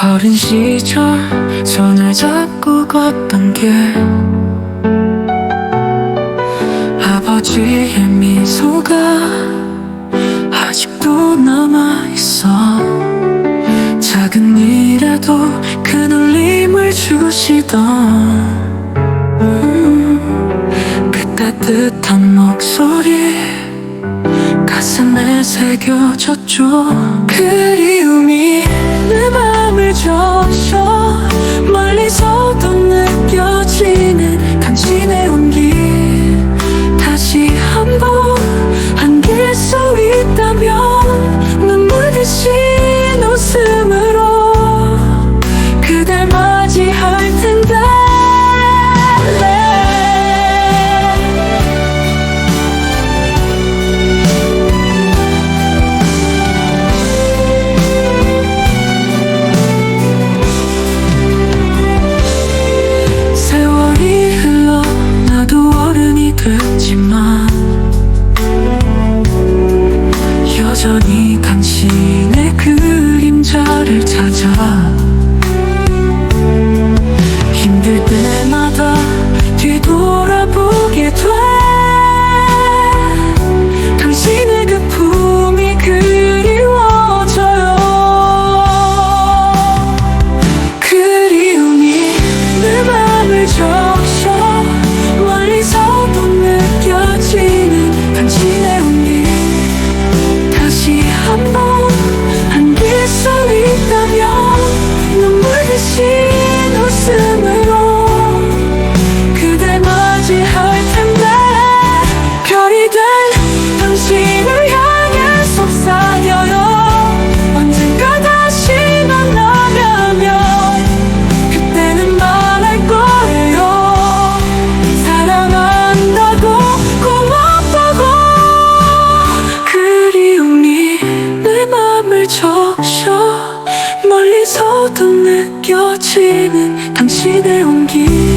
어린 시절 손을 잡고 걷던 길. 아버지의 미소가 아직도 남아있어. 작은 일에도 큰 울림을 주시던. 음, 그 따뜻한 목소리 가슴에 새겨졌죠. 그리움이 내맘 을 적셔 멀 여전히 당신의 그림자를 찾아 멀리서도 느껴지는 당신의 온기